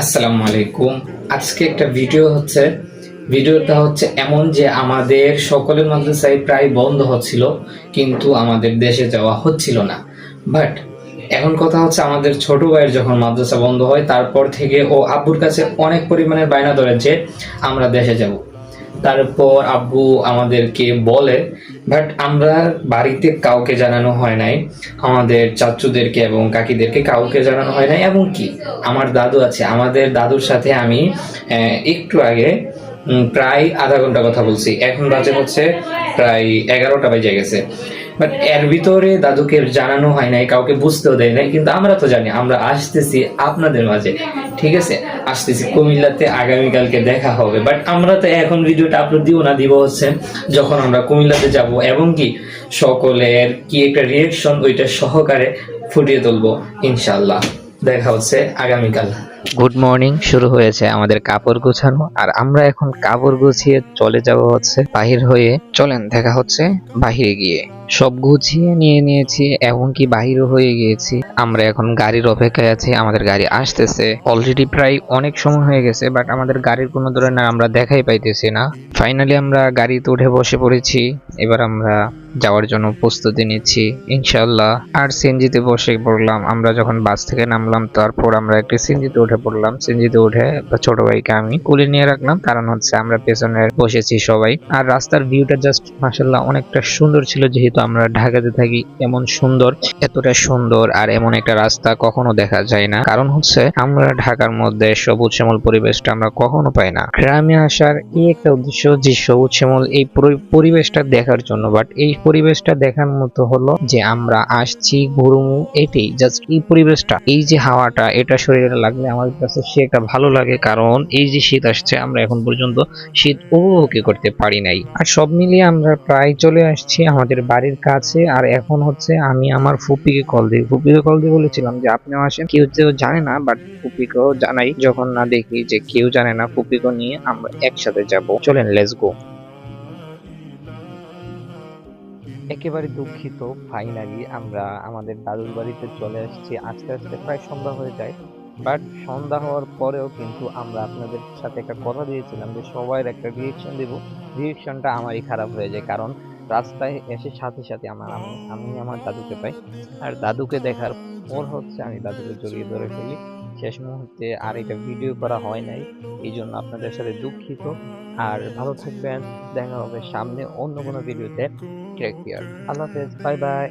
আসসালামু আলাইকুম আজকে একটা ভিডিও হচ্ছে, ভিডিওটা হচ্ছে এমন যে আমাদের সকলের মাদ্রাসায় প্রায় বন্ধ হচ্ছিল, কিন্তু আমাদের দেশে যাওয়া হচ্ছিল না। বাট এখন কথা হচ্ছে আমাদের ছোট ভাইয়ের যখন মাদ্রাসা বন্ধ হয়, তারপর থেকে ও আব্বুর কাছে অনেক পরিমাণের বায়না ধরে যে আমরা দেশে যাব। তারপর আব্বু আমাদেরকে বলে, বাট আমরা বাড়িতে কাউকে জানানো হয় নাই। আমাদের চাচুদেরকে এবং কাকিদেরকে কাউকে জানানো হয় নাই। এবং কি? আমার দাদু আছে। আমাদের দাদুর সাথে আমি একটু আগে প্রায় আধা ঘণ্টা কথা বলছি। এখন বাজে হচ্ছে প্রায় এগারোটা বেজে গেছে। বাট এর ভিতরে দাদুকে জানানো হয় নাই, কাউকে বুঝতেও দেয় নাই, কিন্তু আমরা তো জানি, আমরা আসতেছি আপনাদের মাঝে। ঠিক আছে? আসতেছি। কুমিল্লাতে আগামীকালকে দেখা হবে। বাট আমরা তো এখন ভিডিওটা আপলোড দিব না, দিব হচ্ছে যখন আমরা কুমিল্লাতে যাব এবং কি সকলের কি একটা রিয়েকশন ওইটা সহকারে ফুটিয়ে তুলবো ইনশাল্লাহ দেখা হচ্ছে আগামীকাল। গুড মর্নিং শুরু হয়েছে আমাদের কাপড় গোছানো। আর আমরা এখন কাপড় গুছিয়ে চলে যাব হচ্ছে বাহির হয়ে। চলেন, দেখা হচ্ছে বাহিরে গিয়ে। সব গুছিয়ে নিয়ে নিয়েছি, এমনকি বাহিরও হয়ে গিয়েছি। আমরা এখন গাড়ির অপেক্ষায় আছি, আমাদের গাড়ি আসতেছে। অলরেডি প্রায় অনেক সময় হয়ে গেছে বাট আমাদের গাড়ির কোনো ধরনের আমরা দেখাই পাইতেছি না। ফাইনালি আমরা গাড়িতে উঠে বসে পড়েছি। এবার আমরা যাওয়ার জন্য প্রস্তুতি নিচ্ছি ইনশাল্লাহ আর সিএনজিতে বসে পড়লাম। আমরা যখন বাস থেকে নামলাম, তারপর আমরা একটি সিএনজিতে উঠে পড়লাম সিএনজিতে উঠে ছোট ভাইকে আমি কুলে নিয়ে রাখলাম। কারণ হচ্ছে আমরা পেছনে বসেছি সবাই। আর রাস্তার ভিউটা জাস্ট মাসাল্লাহ অনেকটা সুন্দর ছিল, যেহেতু আমরা ঢাকাতে থাকি এমন সুন্দর, এতটা সুন্দর আর এমন একটা রাস্তা কখনো দেখা যায় না। কারণ হচ্ছে আমরা ঢাকার মধ্যে সবুজ শ্যামল পরিবেশটা আমরা কখনো পাই না। গ্রামে আসার এই একটা উদ্দেশ্য যে সবুজ শ্যামল এই পরিবেশটা দেখার জন্য। বাট এই পরিবেশটা দেখার মতো হলো যে আমরা আসছি ঘুরুমু এটাই জাস্ট এই পরিবেশটা, এই যে হাওয়াটা, এটা শরীরে লাগলে আমাদের কাছে সে একটা ভালো লাগে, কারণ এই যে শীত আসছে, আমরা এখন পর্যন্ত শীত উপভোগই করতে পারি নাই। আর সব মিলিয়ে আমরা প্রায় চলে আসছি আমাদের বাড়ির কাছে, আর এখন হচ্ছে আমি আমার ফুপিকে কল দিই। ফুপিকে কল দিয়ে বলেছিলাম যে, আপনিও আসেন। কেউ কেউ জানে না বাট ফুপিকেও জানাই। যখন না দেখি যে কেউ জানে না, ফুপিকে নিয়ে আমরা একসাথে যাব। চলেন লেটস গো একেবারে দুঃখিত ফাইনালি আমরা আমাদের দাদুর বাড়িতে চলে আসছি। আস্তে আস্তে প্রায় সন্ধ্যা হয়ে যায়। বাট সন্ধ্যা হওয়ার পরেও কিন্তু আমরা আপনাদের সাথে একটা কথা দিয়েছিলাম যে সবার একটা রিয়েকশন দেব। রিয়েকশনটা আমারই খারাপ হয়ে যায় কারণ রাস্তায় এসে সাথে সাথে আমার আমি আমি আমার দাদুকে পাই। আর দাদুকে দেখার পর হচ্ছে আমি দাদুকে জড়িয়ে ধরে ফেলি। শেষ মুহূর্তে আর এটা ভিডিও করা হয় নাই। এই জন্য আপনাদের সাথে দুঃখিত। আর ভালো থাকবেন। দেখা হবে সামনে অন্য কোনো ভিডিওতে টেক কেয়ার আল্লাহ হাফেজ। Bye bye